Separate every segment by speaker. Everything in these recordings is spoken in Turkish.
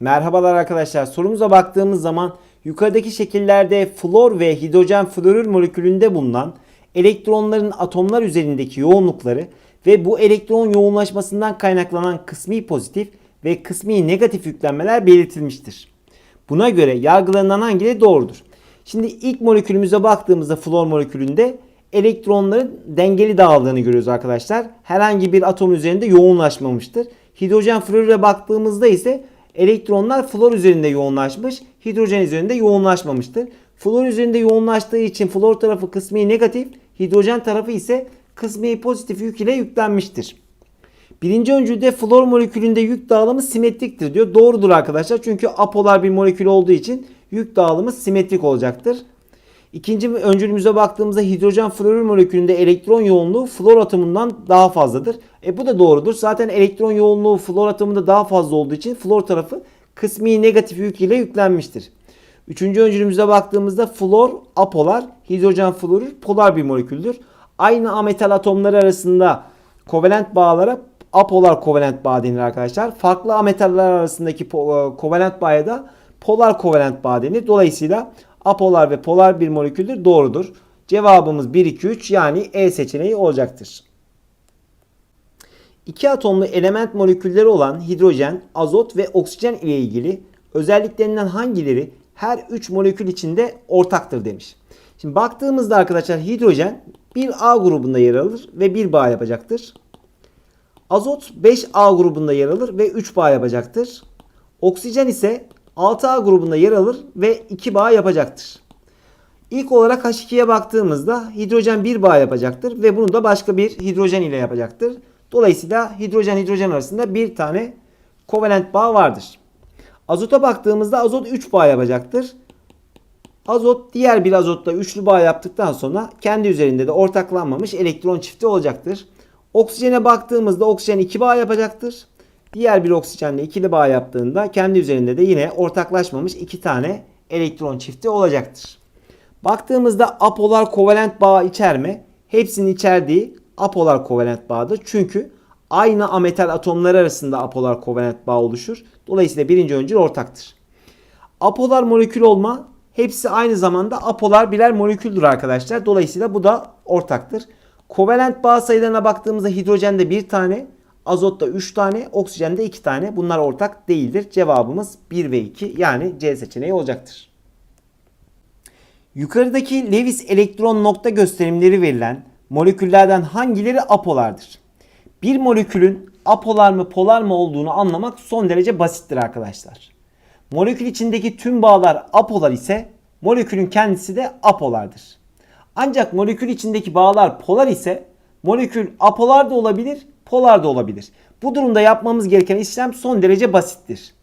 Speaker 1: Merhabalar arkadaşlar. Sorumuza baktığımız zaman yukarıdaki şekillerde flor ve hidrojen florür molekülünde bulunan elektronların atomlar üzerindeki yoğunlukları ve bu elektron yoğunlaşmasından kaynaklanan kısmi pozitif ve kısmi negatif yüklenmeler belirtilmiştir. Buna göre yargılanan hangileri doğrudur? Şimdi ilk molekülümüze baktığımızda flor molekülünde elektronların dengeli dağıldığını görüyoruz arkadaşlar. Herhangi bir atom üzerinde yoğunlaşmamıştır. Hidrojen florüre baktığımızda ise elektronlar flor üzerinde yoğunlaşmış, hidrojen üzerinde yoğunlaşmamıştır. Flor üzerinde yoğunlaştığı için flor tarafı kısmi negatif, hidrojen tarafı ise kısmi pozitif yük ile yüklenmiştir. Birinci öncülde flor molekülünde yük dağılımı simetriktir diyor. Doğrudur arkadaşlar. Çünkü apolar bir molekül olduğu için yük dağılımı simetrik olacaktır. İkinci öncülümüze baktığımızda hidrojen florür molekülünde elektron yoğunluğu flor atomundan daha fazladır. E bu da doğrudur. Zaten elektron yoğunluğu flor atomunda daha fazla olduğu için flor tarafı kısmi negatif yük yüklenmiştir. Üçüncü öncülümüze baktığımızda flor apolar, hidrojen florür polar bir moleküldür. Aynı ametal atomları arasında kovalent bağlara apolar kovalent bağ denir arkadaşlar. Farklı ametaller arasındaki e, kovalent bağa da polar kovalent bağ denir. Dolayısıyla apolar ve polar bir moleküldür. Doğrudur. Cevabımız 1, 2, 3 yani E seçeneği olacaktır. İki atomlu element molekülleri olan hidrojen, azot ve oksijen ile ilgili özelliklerinden hangileri her 3 molekül içinde ortaktır demiş. Şimdi baktığımızda arkadaşlar hidrojen bir A grubunda yer alır ve bir bağ yapacaktır. Azot 5A grubunda yer alır ve 3 bağ yapacaktır. Oksijen ise 6A grubunda yer alır ve 2 bağ yapacaktır. İlk olarak H2'ye baktığımızda hidrojen bir bağ yapacaktır ve bunu da başka bir hidrojen ile yapacaktır. Dolayısıyla hidrojen hidrojen arasında bir tane kovalent bağ vardır. Azota baktığımızda azot 3 bağ yapacaktır. Azot diğer bir azotla üçlü bağ yaptıktan sonra kendi üzerinde de ortaklanmamış elektron çifti olacaktır. Oksijene baktığımızda oksijen 2 bağ yapacaktır. Diğer bir oksijenle ikili bağ yaptığında kendi üzerinde de yine ortaklaşmamış iki tane elektron çifti olacaktır. Baktığımızda apolar kovalent bağ içer mi? Hepsinin içerdiği apolar kovalent bağdır. Çünkü aynı ametal atomları arasında apolar kovalent bağ oluşur. Dolayısıyla birinci öncül ortaktır. Apolar molekül olma hepsi aynı zamanda apolar birer moleküldür arkadaşlar. Dolayısıyla bu da ortaktır. Kovalent bağ sayılarına baktığımızda hidrojende bir tane, azotta 3 tane, oksijende 2 tane. Bunlar ortak değildir. Cevabımız 1 ve 2 yani C seçeneği olacaktır. Yukarıdaki Lewis elektron nokta gösterimleri verilen moleküllerden hangileri apolardır? Bir molekülün apolar mı polar mı olduğunu anlamak son derece basittir arkadaşlar. Molekül içindeki tüm bağlar apolar ise molekülün kendisi de apolardır. Ancak molekül içindeki bağlar polar ise molekül apolar da olabilir, polar da olabilir. Bu durumda yapmamız gereken işlem son derece basittir.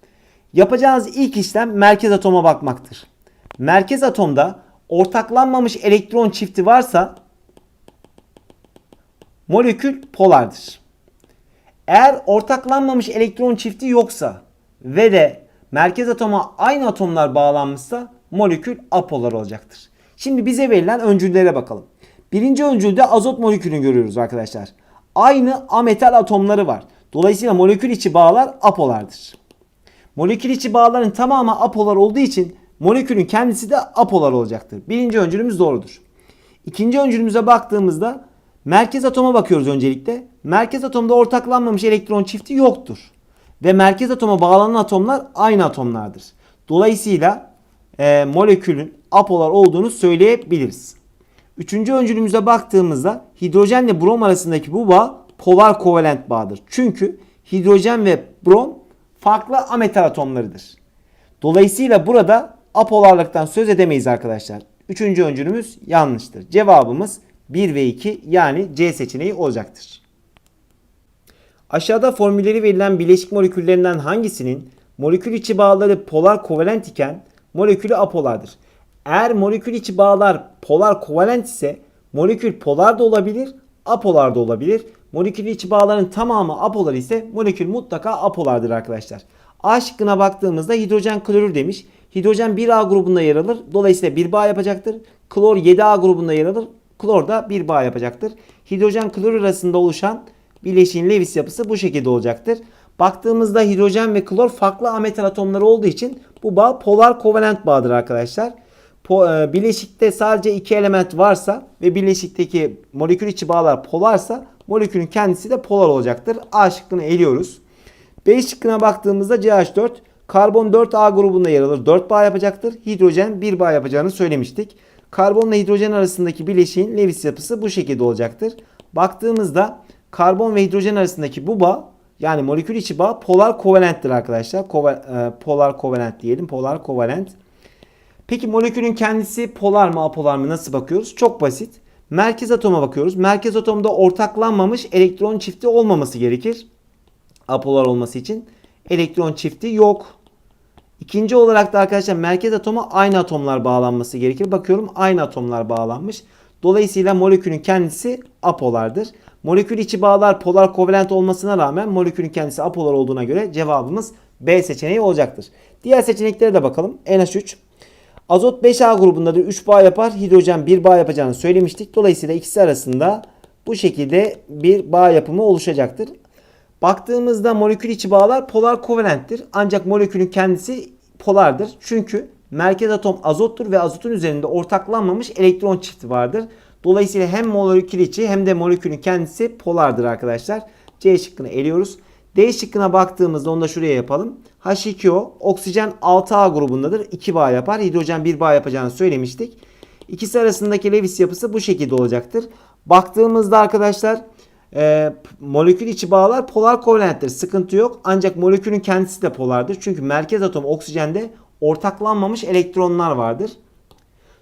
Speaker 1: Yapacağınız ilk işlem merkez atoma bakmaktır. Merkez atomda ortaklanmamış elektron çifti varsa molekül polardır. Eğer ortaklanmamış elektron çifti yoksa ve de merkez atoma aynı atomlar bağlanmışsa molekül apolar olacaktır. Şimdi bize verilen öncüllere bakalım. Birinci öncülde azot molekülünü görüyoruz arkadaşlar. Aynı ametal atomları var. Dolayısıyla molekül içi bağlar apolardır. Molekül içi bağların tamamı apolar olduğu için molekülün kendisi de apolar olacaktır. Birinci öncülümüz doğrudur. İkinci öncülümüze baktığımızda merkez atoma bakıyoruz öncelikle. Merkez atomda ortaklanmamış elektron çifti yoktur. Ve merkez atoma bağlanan atomlar aynı atomlardır. Dolayısıyla e, molekülün apolar olduğunu söyleyebiliriz. Üçüncü öncülümüze baktığımızda hidrojenle brom arasındaki bu bağ polar kovalent bağdır. Çünkü hidrojen ve brom farklı ametal atomlarıdır. Dolayısıyla burada apolarlıktan söz edemeyiz arkadaşlar. Üçüncü öncülümüz yanlıştır. Cevabımız 1 ve 2 yani C seçeneği olacaktır. Aşağıda formülleri verilen bileşik moleküllerinden hangisinin molekül içi bağları polar kovalent iken molekülü apolardır? Eğer molekül içi bağlar polar kovalent ise molekül polar da olabilir, apolar da olabilir. Molekül içi bağların tamamı apolar ise molekül mutlaka apolardır arkadaşlar. A şıkkına baktığımızda hidrojen klorür demiş. Hidrojen 1A grubunda yer alır. Dolayısıyla bir bağ yapacaktır. Klor 7A grubunda yer alır. Klor da bir bağ yapacaktır. Hidrojen klorür arasında oluşan bileşiğin Lewis yapısı bu şekilde olacaktır. Baktığımızda hidrojen ve klor farklı ametal atomları olduğu için bu bağ polar kovalent bağıdır arkadaşlar. E, bileşikte sadece iki element varsa ve bileşikteki molekül içi bağlar polarsa molekülün kendisi de polar olacaktır. A şıkkını eliyoruz. B şıkkına baktığımızda CH4 karbon 4A grubunda yer alır. 4 bağ yapacaktır. Hidrojen 1 bağ yapacağını söylemiştik. Karbonla hidrojen arasındaki bileşiğin Lewis yapısı bu şekilde olacaktır. Baktığımızda karbon ve hidrojen arasındaki bu bağ yani molekül içi bağ polar kovalenttir arkadaşlar. Kova- e, polar kovalent diyelim. Polar kovalent. Peki molekülün kendisi polar mı apolar mı nasıl bakıyoruz? Çok basit. Merkez atoma bakıyoruz. Merkez atomda ortaklanmamış elektron çifti olmaması gerekir. Apolar olması için. Elektron çifti yok. İkinci olarak da arkadaşlar merkez atoma aynı atomlar bağlanması gerekir. Bakıyorum aynı atomlar bağlanmış. Dolayısıyla molekülün kendisi apolardır. Molekül içi bağlar polar kovalent olmasına rağmen molekülün kendisi apolar olduğuna göre cevabımız B seçeneği olacaktır. Diğer seçeneklere de bakalım. NH3. Azot 5A grubundadır. 3 bağ yapar. Hidrojen 1 bağ yapacağını söylemiştik. Dolayısıyla ikisi arasında bu şekilde bir bağ yapımı oluşacaktır. Baktığımızda molekül içi bağlar polar kovalenttir. Ancak molekülün kendisi polardır. Çünkü merkez atom azottur ve azotun üzerinde ortaklanmamış elektron çifti vardır. Dolayısıyla hem molekül içi hem de molekülün kendisi polardır arkadaşlar. C şıkkını eliyoruz. D şıkkına baktığımızda onu da şuraya yapalım. H2O oksijen 6A grubundadır. 2 bağ yapar. Hidrojen 1 bağ yapacağını söylemiştik. İkisi arasındaki Lewis yapısı bu şekilde olacaktır. Baktığımızda arkadaşlar e, molekül içi bağlar polar kovalenttir. Sıkıntı yok. Ancak molekülün kendisi de polardır. Çünkü merkez atom oksijende ortaklanmamış elektronlar vardır.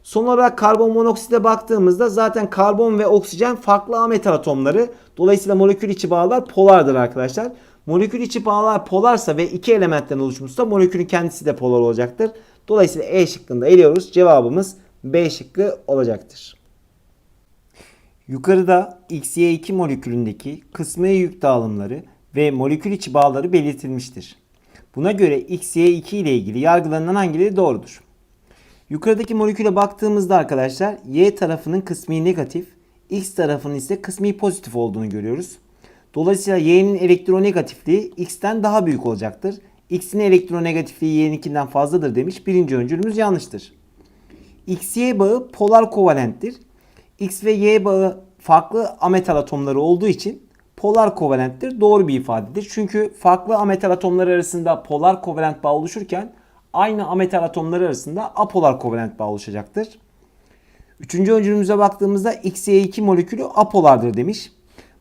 Speaker 1: Son olarak karbon monoksite baktığımızda zaten karbon ve oksijen farklı ametal atomları. Dolayısıyla molekül içi bağlar polardır arkadaşlar. Molekül içi bağlar polarsa ve iki elementten oluşmuşsa molekülün kendisi de polar olacaktır. Dolayısıyla E şıkkında eliyoruz. Cevabımız B şıkkı olacaktır. Yukarıda XY2 molekülündeki kısmi yük dağılımları ve molekül içi bağları belirtilmiştir. Buna göre XY2 ile ilgili yargılanan hangileri doğrudur? Yukarıdaki moleküle baktığımızda arkadaşlar Y tarafının kısmi negatif, X tarafının ise kısmi pozitif olduğunu görüyoruz. Dolayısıyla Y'nin elektronegatifliği X'ten daha büyük olacaktır. X'in elektronegatifliği Y'ninkinden fazladır demiş. Birinci öncülümüz yanlıştır. XY bağı polar kovalenttir. X ve Y bağı farklı ametal atomları olduğu için polar kovalenttir. Doğru bir ifadedir. Çünkü farklı ametal atomları arasında polar kovalent bağ oluşurken aynı ametal atomları arasında apolar kovalent bağ oluşacaktır. Üçüncü öncülümüze baktığımızda XY2 molekülü apolardır demiş.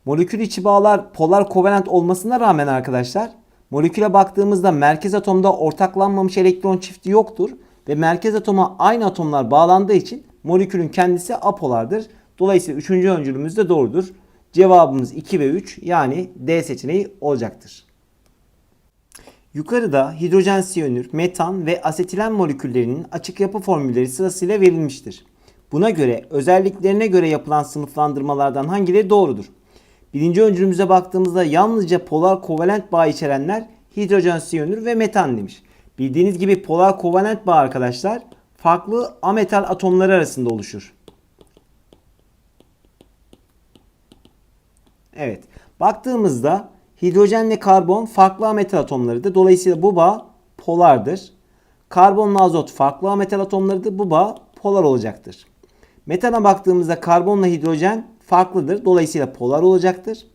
Speaker 1: Molekül içi bağlar polar kovalent olmasına rağmen arkadaşlar moleküle baktığımızda merkez atomda ortaklanmamış elektron çifti yoktur ve merkez atoma aynı atomlar bağlandığı için molekülün kendisi apolardır. Dolayısıyla üçüncü öncülümüz de doğrudur. Cevabımız 2 ve 3 yani D seçeneği olacaktır. Yukarıda hidrojen siyanür, metan ve asetilen moleküllerinin açık yapı formülleri sırasıyla verilmiştir. Buna göre özelliklerine göre yapılan sınıflandırmalardan hangileri doğrudur? Birinci öncülümüze baktığımızda yalnızca polar kovalent bağ içerenler hidrojen siyanür ve metan demiş. Bildiğiniz gibi polar kovalent bağ arkadaşlar farklı ametal atomları arasında oluşur. Evet. Baktığımızda hidrojenle karbon farklı ametal atomlarıdır. Dolayısıyla bu bağ polardır. Karbonla azot farklı ametal atomlarıdır. Bu bağ polar olacaktır. Metana baktığımızda karbonla hidrojen farklıdır. Dolayısıyla polar olacaktır.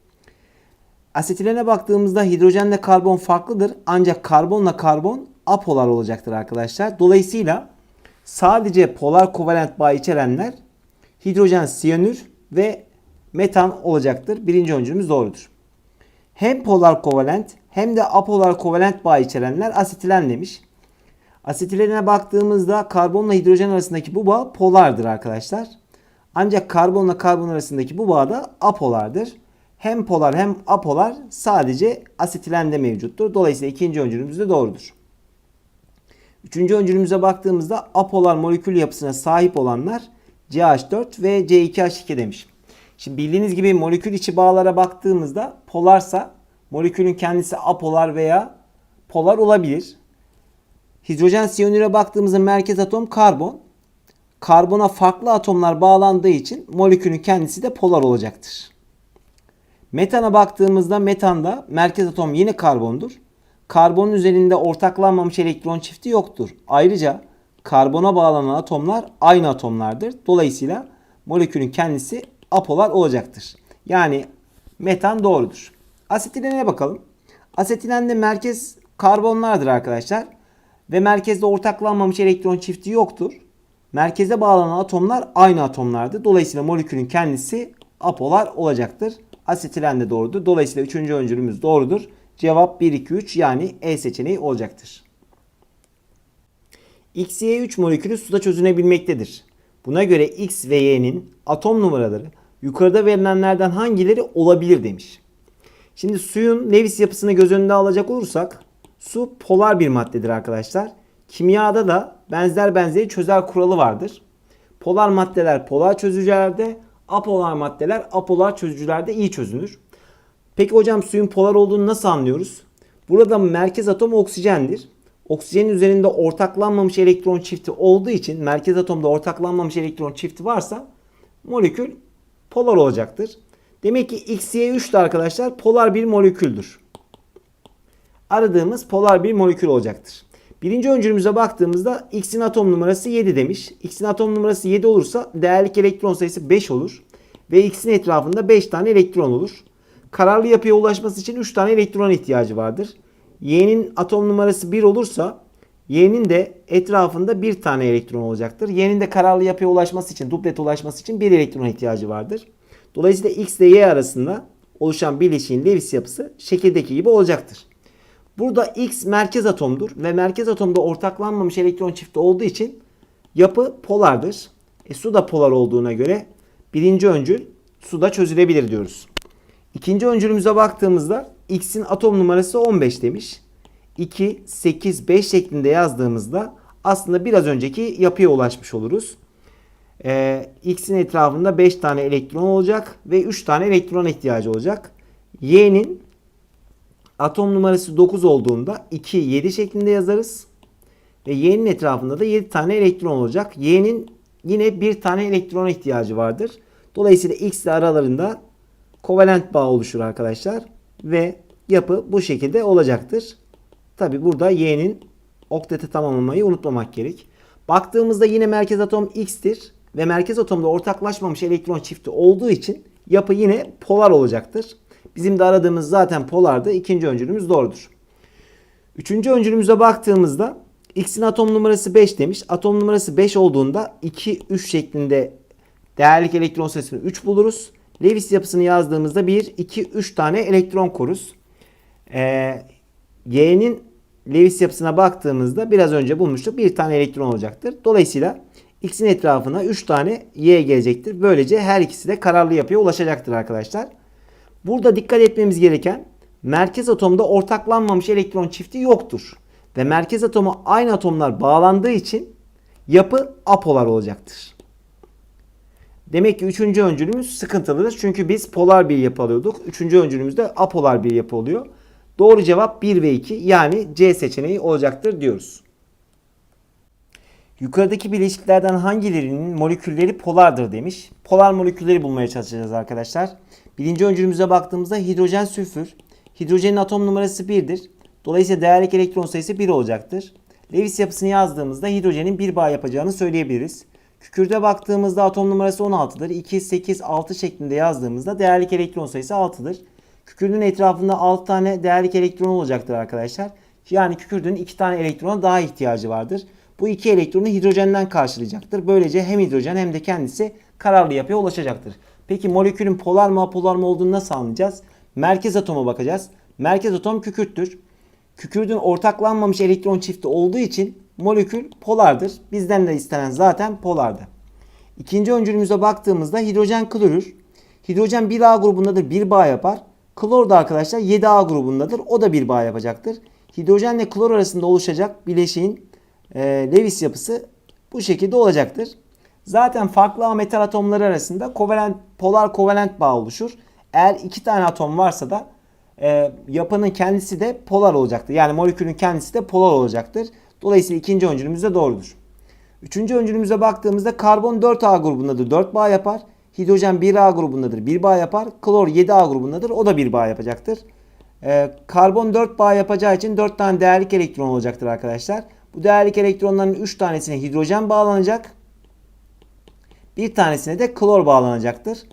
Speaker 1: Asetilene baktığımızda hidrojenle karbon farklıdır. Ancak karbonla karbon apolar olacaktır arkadaşlar. Dolayısıyla sadece polar kovalent bağ içerenler hidrojen siyanür ve metan olacaktır. Birinci öncülümüz doğrudur. Hem polar kovalent hem de apolar kovalent bağ içerenler asetilen demiş. Asetilene baktığımızda karbonla hidrojen arasındaki bu bağ polardır arkadaşlar. Ancak karbonla karbon arasındaki bu bağ da apolardır. Hem polar hem apolar sadece asetilende mevcuttur. Dolayısıyla ikinci öncülümüz de doğrudur. Üçüncü öncülümüze baktığımızda apolar molekül yapısına sahip olanlar CH4 ve C2H2 demiş. Şimdi bildiğiniz gibi molekül içi bağlara baktığımızda polarsa molekülün kendisi apolar veya polar olabilir. Hidrojen siyanüre baktığımızda merkez atom karbon. Karbona farklı atomlar bağlandığı için molekülün kendisi de polar olacaktır. Metana baktığımızda metanda merkez atom yine karbondur. Karbonun üzerinde ortaklanmamış elektron çifti yoktur. Ayrıca karbona bağlanan atomlar aynı atomlardır. Dolayısıyla molekülün kendisi apolar olacaktır. Yani metan doğrudur. Asetilene bakalım. Asetilende merkez karbonlardır arkadaşlar. Ve merkezde ortaklanmamış elektron çifti yoktur. Merkeze bağlanan atomlar aynı atomlardır. Dolayısıyla molekülün kendisi apolar olacaktır. Asetilen de doğrudur. Dolayısıyla üçüncü öncülümüz doğrudur. Cevap 1, 2, 3 yani E seçeneği olacaktır. X, Y 3 molekülü suda çözünebilmektedir. Buna göre X ve Y'nin atom numaraları yukarıda verilenlerden hangileri olabilir demiş. Şimdi suyun Lewis yapısını göz önünde alacak olursak su polar bir maddedir arkadaşlar. Kimyada da benzer benzeri çözer kuralı vardır. Polar maddeler polar çözücülerde, apolar maddeler apolar çözücülerde iyi çözünür. Peki hocam suyun polar olduğunu nasıl anlıyoruz? Burada merkez atom oksijendir. Oksijenin üzerinde ortaklanmamış elektron çifti olduğu için merkez atomda ortaklanmamış elektron çifti varsa molekül polar olacaktır. Demek ki XY3 de arkadaşlar polar bir moleküldür. Aradığımız polar bir molekül olacaktır. Birinci öncülümüze baktığımızda X'in atom numarası 7 demiş. X'in atom numarası 7 olursa değerlik elektron sayısı 5 olur. Ve X'in etrafında 5 tane elektron olur. Kararlı yapıya ulaşması için 3 tane elektron ihtiyacı vardır. Y'nin atom numarası 1 olursa Y'nin de etrafında bir tane elektron olacaktır. Y'nin de kararlı yapıya ulaşması için, duplete ulaşması için bir elektron ihtiyacı vardır. Dolayısıyla X ile Y arasında oluşan bileşiğin Lewis yapısı şekildeki gibi olacaktır. Burada X merkez atomdur ve merkez atomda ortaklanmamış elektron çifti olduğu için yapı polardır. E, su da polar olduğuna göre birinci öncül suda çözülebilir diyoruz. İkinci öncülümüze baktığımızda X'in atom numarası 15 demiş. 2, 8, 5 şeklinde yazdığımızda aslında biraz önceki yapıya ulaşmış oluruz. Ee, X'in etrafında 5 tane elektron olacak ve 3 tane elektron ihtiyacı olacak. Y'nin atom numarası 9 olduğunda 2, 7 şeklinde yazarız. Ve Y'nin etrafında da 7 tane elektron olacak. Y'nin yine bir tane elektrona ihtiyacı vardır. Dolayısıyla X ile aralarında kovalent bağ oluşur arkadaşlar. Ve yapı bu şekilde olacaktır. Tabi burada Y'nin okteti tamamlamayı unutmamak gerek. Baktığımızda yine merkez atom X'tir. Ve merkez atomda ortaklaşmamış elektron çifti olduğu için yapı yine polar olacaktır. Bizim de aradığımız zaten polardı. İkinci öncülümüz doğrudur. Üçüncü öncülümüze baktığımızda X'in atom numarası 5 demiş. Atom numarası 5 olduğunda 2, 3 şeklinde değerlik elektron sayısını 3 buluruz. Lewis yapısını yazdığımızda 1, 2, 3 tane elektron koruz. Ee, Y'nin Lewis yapısına baktığımızda biraz önce bulmuştuk. Bir tane elektron olacaktır. Dolayısıyla X'in etrafına 3 tane Y gelecektir. Böylece her ikisi de kararlı yapıya ulaşacaktır arkadaşlar. Burada dikkat etmemiz gereken merkez atomda ortaklanmamış elektron çifti yoktur. Ve merkez atoma aynı atomlar bağlandığı için yapı apolar olacaktır. Demek ki üçüncü öncülümüz sıkıntılıdır. Çünkü biz polar bir yapı alıyorduk. Üçüncü öncülümüzde apolar bir yapı oluyor. Doğru cevap 1 ve 2 yani C seçeneği olacaktır diyoruz. Yukarıdaki bileşiklerden hangilerinin molekülleri polardır demiş. Polar molekülleri bulmaya çalışacağız arkadaşlar. Birinci öncülümüze baktığımızda hidrojen sülfür. Hidrojenin atom numarası 1'dir. Dolayısıyla değerlik elektron sayısı 1 olacaktır. Lewis yapısını yazdığımızda hidrojenin 1 bağ yapacağını söyleyebiliriz. Kükürde baktığımızda atom numarası 16'dır. 2, 8, 6 şeklinde yazdığımızda değerlik elektron sayısı 6'dır. Kükürdün etrafında 6 tane değerlik elektron olacaktır arkadaşlar. Yani kükürdün 2 tane elektrona daha ihtiyacı vardır. Bu iki elektronu hidrojenden karşılayacaktır. Böylece hem hidrojen hem de kendisi kararlı yapıya ulaşacaktır. Peki molekülün polar mı apolar mı olduğunu nasıl anlayacağız? Merkez atoma bakacağız. Merkez atom kükürttür. Kükürdün ortaklanmamış elektron çifti olduğu için molekül polardır. Bizden de istenen zaten polardı. İkinci öncülümüze baktığımızda hidrojen klorür. Hidrojen 1A grubundadır bir bağ yapar. Klor da arkadaşlar 7A grubundadır. O da bir bağ yapacaktır. Hidrojenle klor arasında oluşacak bileşiğin e, Lewis yapısı bu şekilde olacaktır. Zaten farklı metal atomları arasında kovalent, polar kovalent bağ oluşur. Eğer iki tane atom varsa da e, yapının kendisi de polar olacaktır. Yani molekülün kendisi de polar olacaktır. Dolayısıyla ikinci öncülümüz de doğrudur. Üçüncü öncülümüze baktığımızda karbon 4A grubundadır. 4 bağ yapar. Hidrojen 1A grubundadır. 1 bağ yapar. Klor 7A grubundadır. O da 1 bağ yapacaktır. Ee, karbon 4 bağ yapacağı için 4 tane değerlik elektron olacaktır arkadaşlar. Bu değerlik elektronların 3 tanesine hidrojen bağlanacak. Bir tanesine de klor bağlanacaktır.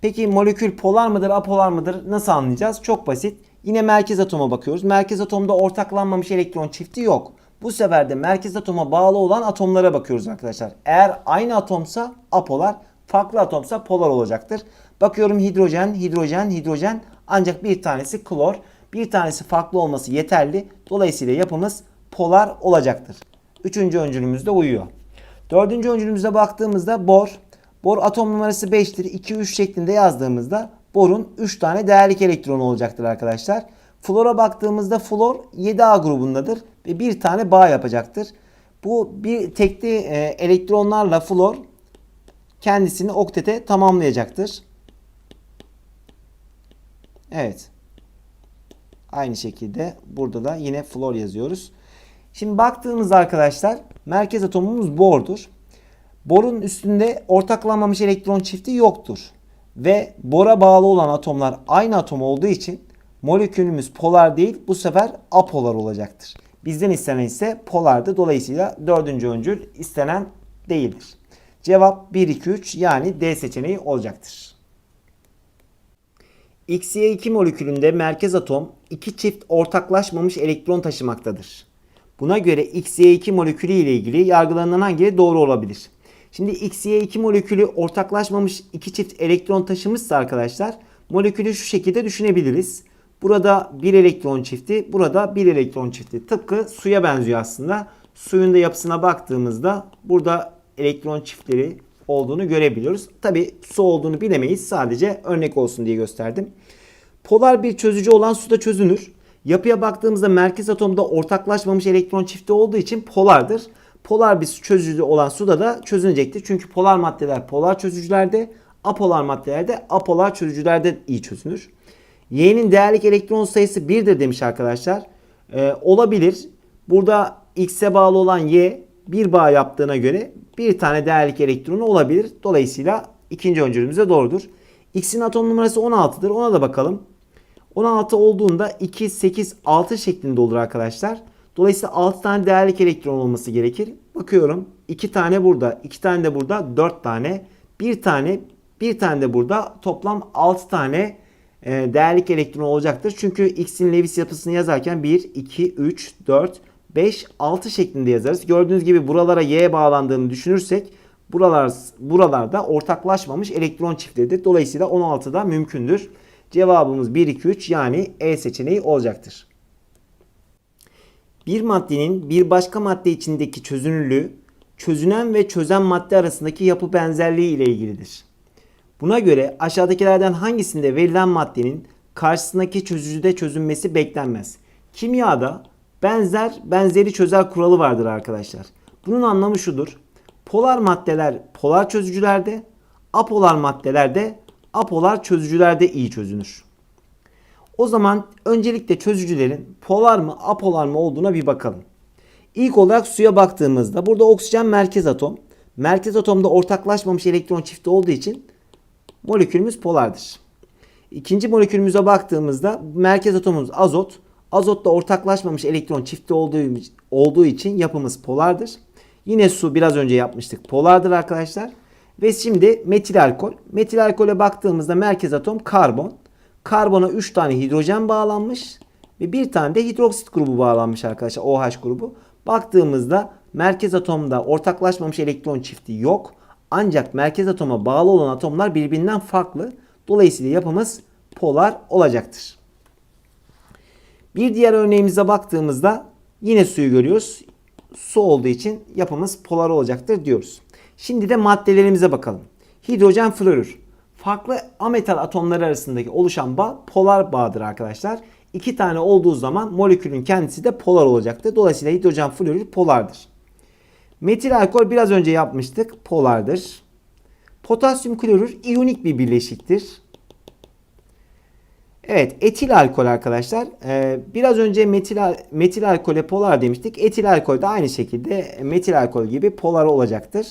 Speaker 1: Peki molekül polar mıdır, apolar mıdır? Nasıl anlayacağız? Çok basit. Yine merkez atoma bakıyoruz. Merkez atomda ortaklanmamış elektron çifti yok. Bu sefer de merkez atoma bağlı olan atomlara bakıyoruz arkadaşlar. Eğer aynı atomsa apolar, farklı atomsa polar olacaktır. Bakıyorum hidrojen, hidrojen, hidrojen ancak bir tanesi klor, bir tanesi farklı olması yeterli. Dolayısıyla yapımız polar olacaktır. Üçüncü öncülümüz de uyuyor. Dördüncü öncülümüze baktığımızda bor. Bor atom numarası 5'tir. 2, 3 şeklinde yazdığımızda borun 3 tane değerlik elektronu olacaktır arkadaşlar. Flora baktığımızda flor 7A grubundadır ve bir tane bağ yapacaktır. Bu bir tekli e, elektronlarla flor kendisini oktete tamamlayacaktır. Evet. Aynı şekilde burada da yine flor yazıyoruz. Şimdi baktığımızda arkadaşlar merkez atomumuz bordur. Borun üstünde ortaklanmamış elektron çifti yoktur. Ve bora bağlı olan atomlar aynı atom olduğu için molekülümüz polar değil bu sefer apolar olacaktır. Bizden istenen ise polardı. Dolayısıyla dördüncü öncül istenen değildir. Cevap 1, 2, 3 yani D seçeneği olacaktır. XY2 molekülünde merkez atom iki çift ortaklaşmamış elektron taşımaktadır. Buna göre XY2 molekülü ile ilgili yargılanan hangileri doğru olabilir? Şimdi XY2 molekülü ortaklaşmamış iki çift elektron taşımışsa arkadaşlar molekülü şu şekilde düşünebiliriz. Burada bir elektron çifti, burada bir elektron çifti. Tıpkı suya benziyor aslında. Suyun da yapısına baktığımızda burada elektron çiftleri olduğunu görebiliyoruz. Tabi su olduğunu bilemeyiz. Sadece örnek olsun diye gösterdim. Polar bir çözücü olan suda çözünür. Yapıya baktığımızda merkez atomda ortaklaşmamış elektron çifti olduğu için polardır. Polar bir çözücü olan suda da çözünecektir. Çünkü polar maddeler polar çözücülerde, apolar maddeler de apolar çözücülerde iyi çözünür. Y'nin değerlik elektron sayısı 1'dir demiş arkadaşlar. Ee, olabilir. Burada X'e bağlı olan Y bir bağ yaptığına göre bir tane değerlik elektronu olabilir. Dolayısıyla ikinci öncülümüz de doğrudur. X'in atom numarası 16'dır. Ona da bakalım. 16 olduğunda 2, 8, 6 şeklinde olur arkadaşlar. Dolayısıyla 6 tane değerlik elektron olması gerekir. Bakıyorum 2 tane burada, 2 tane de burada, 4 tane. 1 tane, 1 tane de burada. Toplam 6 tane e, değerlik elektron olacaktır. Çünkü X'in Lewis yapısını yazarken 1, 2, 3, 4, 5, 6 şeklinde yazarız. Gördüğünüz gibi buralara Y bağlandığını düşünürsek buralar buralarda ortaklaşmamış elektron çiftleridir. Dolayısıyla 16 da mümkündür. Cevabımız 1, 2, 3 yani E seçeneği olacaktır. Bir maddenin bir başka madde içindeki çözünürlüğü çözünen ve çözen madde arasındaki yapı benzerliği ile ilgilidir. Buna göre aşağıdakilerden hangisinde verilen maddenin karşısındaki çözücüde çözünmesi beklenmez? Kimyada benzer benzeri çözer kuralı vardır arkadaşlar. Bunun anlamı şudur. Polar maddeler polar çözücülerde, apolar maddeler de apolar çözücülerde iyi çözünür. O zaman öncelikle çözücülerin polar mı apolar mı olduğuna bir bakalım. İlk olarak suya baktığımızda burada oksijen merkez atom. Merkez atomda ortaklaşmamış elektron çifti olduğu için molekülümüz polardır. İkinci molekülümüze baktığımızda merkez atomumuz azot. Azotla ortaklaşmamış elektron çifti olduğu, olduğu için yapımız polardır. Yine su biraz önce yapmıştık. Polardır arkadaşlar. Ve şimdi metil alkol. Metil alkole baktığımızda merkez atom karbon. Karbona 3 tane hidrojen bağlanmış ve bir tane de hidroksit grubu bağlanmış arkadaşlar. OH grubu. Baktığımızda merkez atomda ortaklaşmamış elektron çifti yok. Ancak merkez atoma bağlı olan atomlar birbirinden farklı. Dolayısıyla yapımız polar olacaktır. Bir diğer örneğimize baktığımızda yine suyu görüyoruz. Su olduğu için yapımız polar olacaktır diyoruz. Şimdi de maddelerimize bakalım. Hidrojen florür. Farklı ametal atomları arasındaki oluşan bağ polar bağdır arkadaşlar. İki tane olduğu zaman molekülün kendisi de polar olacaktır. Dolayısıyla hidrojen florür polardır. Metil alkol biraz önce yapmıştık. Polardır. Potasyum klorür iyonik bir bileşiktir. Evet etil alkol arkadaşlar. Ee, biraz önce metil, metil alkole polar demiştik. Etil alkol de aynı şekilde metil alkol gibi polar olacaktır.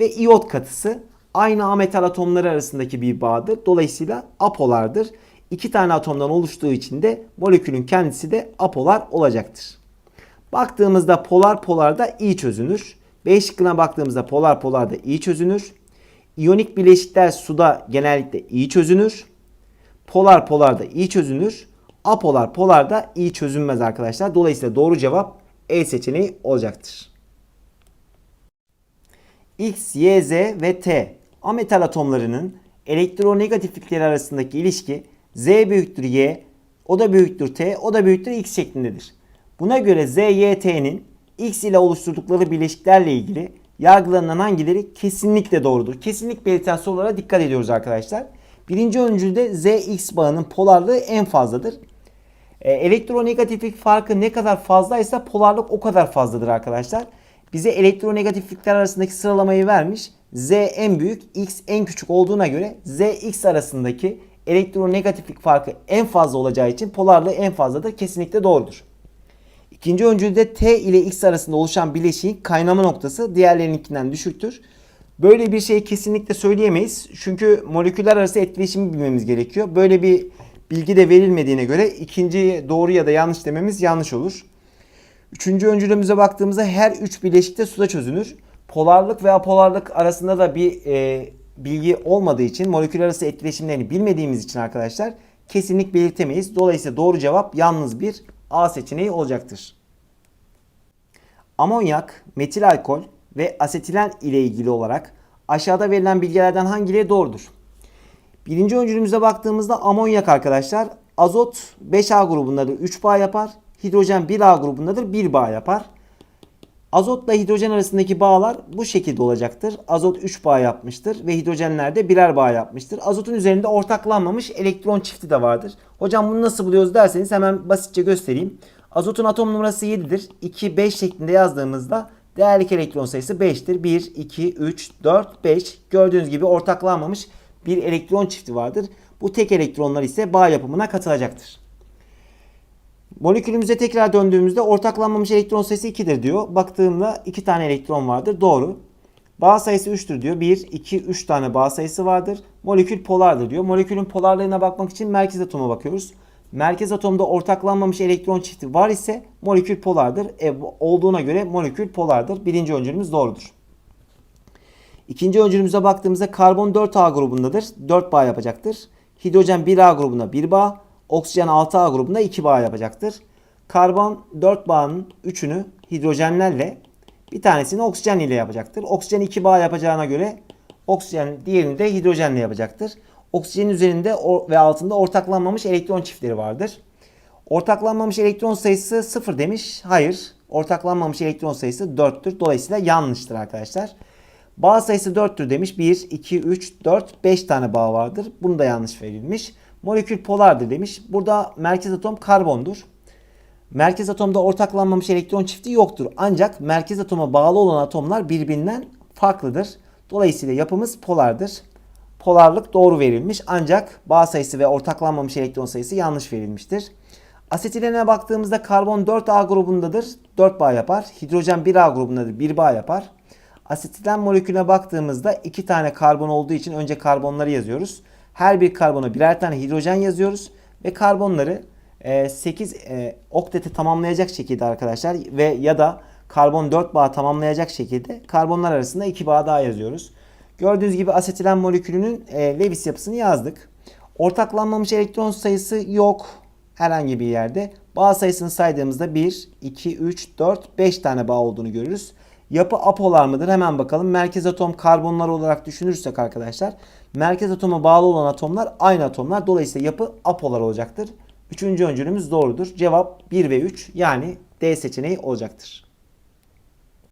Speaker 1: Ve iot katısı aynı ametal atomları arasındaki bir bağdır. Dolayısıyla apolardır. İki tane atomdan oluştuğu için de molekülün kendisi de apolar olacaktır. Baktığımızda polar polarda iyi çözünür. B şıkkına baktığımızda polar polarda iyi çözünür. İyonik bileşikler suda genellikle iyi çözünür. Polar polarda iyi çözünür. Apolar polarda iyi çözünmez arkadaşlar. Dolayısıyla doğru cevap E seçeneği olacaktır. X, Y, Z ve T ametal atomlarının elektronegatiflikleri arasındaki ilişki Z büyüktür Y, o da büyüktür T, o da büyüktür X şeklindedir. Buna göre Z, Y, T'nin X ile oluşturdukları bileşiklerle ilgili yargılanan hangileri kesinlikle doğrudur? Kesinlik belirten sorulara dikkat ediyoruz arkadaşlar. Birinci öncülde Z-X bağının polarlığı en fazladır. E, elektronegatiflik farkı ne kadar fazlaysa polarlık o kadar fazladır arkadaşlar. Bize elektronegatiflikler arasındaki sıralamayı vermiş. Z en büyük, X en küçük olduğuna göre Z, X arasındaki elektronegatiflik farkı en fazla olacağı için polarlığı en fazladır. Kesinlikle doğrudur. İkinci öncülde T ile X arasında oluşan bileşiğin kaynama noktası diğerlerininkinden düşüktür. Böyle bir şeyi kesinlikle söyleyemeyiz. Çünkü moleküller arası etkileşimi bilmemiz gerekiyor. Böyle bir bilgi de verilmediğine göre ikinci doğru ya da yanlış dememiz yanlış olur. Üçüncü öncülümüze baktığımızda her üç bileşik de suda çözünür. Polarlık ve apolarlık arasında da bir e, bilgi olmadığı için moleküller arası etkileşimlerini bilmediğimiz için arkadaşlar kesinlik belirtemeyiz. Dolayısıyla doğru cevap yalnız bir A seçeneği olacaktır. Amonyak, metil alkol ve asetilen ile ilgili olarak aşağıda verilen bilgilerden hangileri doğrudur? Birinci öncülümüze baktığımızda amonyak arkadaşlar azot 5A grubundadır 3 bağ yapar. Hidrojen 1A grubundadır 1 bağ yapar. Azotla hidrojen arasındaki bağlar bu şekilde olacaktır. Azot 3 bağ yapmıştır ve hidrojenler de birer bağ yapmıştır. Azotun üzerinde ortaklanmamış elektron çifti de vardır. Hocam bunu nasıl buluyoruz derseniz hemen basitçe göstereyim. Azotun atom numarası 7'dir. 2, 5 şeklinde yazdığımızda değerlik elektron sayısı 5'tir. 1, 2, 3, 4, 5. Gördüğünüz gibi ortaklanmamış bir elektron çifti vardır. Bu tek elektronlar ise bağ yapımına katılacaktır. Molekülümüze tekrar döndüğümüzde ortaklanmamış elektron sayısı 2'dir diyor. Baktığımda 2 tane elektron vardır. Doğru. Bağ sayısı 3'tür diyor. 1, 2, 3 tane bağ sayısı vardır. Molekül polardır diyor. Molekülün polarlığına bakmak için merkez atoma bakıyoruz. Merkez atomda ortaklanmamış elektron çifti var ise molekül polardır. E, olduğuna göre molekül polardır. Birinci öncülümüz doğrudur. İkinci öncülümüze baktığımızda karbon 4A grubundadır. 4 bağ yapacaktır. Hidrojen 1A grubunda 1 bağ. Oksijen 6A grubunda 2 bağ yapacaktır. Karbon 4 bağının 3'ünü hidrojenlerle bir tanesini oksijen ile yapacaktır. Oksijen 2 bağ yapacağına göre oksijen diğerini de hidrojenle yapacaktır. Oksijenin üzerinde ve altında ortaklanmamış elektron çiftleri vardır. Ortaklanmamış elektron sayısı 0 demiş. Hayır. Ortaklanmamış elektron sayısı 4'tür. Dolayısıyla yanlıştır arkadaşlar. Bağ sayısı 4'tür demiş. 1, 2, 3, 4, 5 tane bağ vardır. Bunu da yanlış verilmiş. Molekül polardır demiş. Burada merkez atom karbondur. Merkez atomda ortaklanmamış elektron çifti yoktur. Ancak merkez atoma bağlı olan atomlar birbirinden farklıdır. Dolayısıyla yapımız polardır. Polarlık doğru verilmiş ancak bağ sayısı ve ortaklanmamış elektron sayısı yanlış verilmiştir. Asetilene baktığımızda karbon 4A grubundadır. 4 bağ yapar. Hidrojen 1A grubundadır. 1 bağ yapar. Asetilen molekülüne baktığımızda 2 tane karbon olduğu için önce karbonları yazıyoruz. Her bir karbona birer tane hidrojen yazıyoruz ve karbonları 8 e, okteti tamamlayacak şekilde arkadaşlar ve ya da karbon 4 bağ tamamlayacak şekilde karbonlar arasında 2 bağ daha yazıyoruz. Gördüğünüz gibi asetilen molekülünün e, Lewis yapısını yazdık. Ortaklanmamış elektron sayısı yok herhangi bir yerde. Bağ sayısını saydığımızda 1, 2, 3, 4, 5 tane bağ olduğunu görürüz. Yapı apolar mıdır? Hemen bakalım. Merkez atom karbonlar olarak düşünürsek arkadaşlar. Merkez atoma bağlı olan atomlar aynı atomlar. Dolayısıyla yapı apolar olacaktır. Üçüncü öncülümüz doğrudur. Cevap 1 ve 3 yani D seçeneği olacaktır.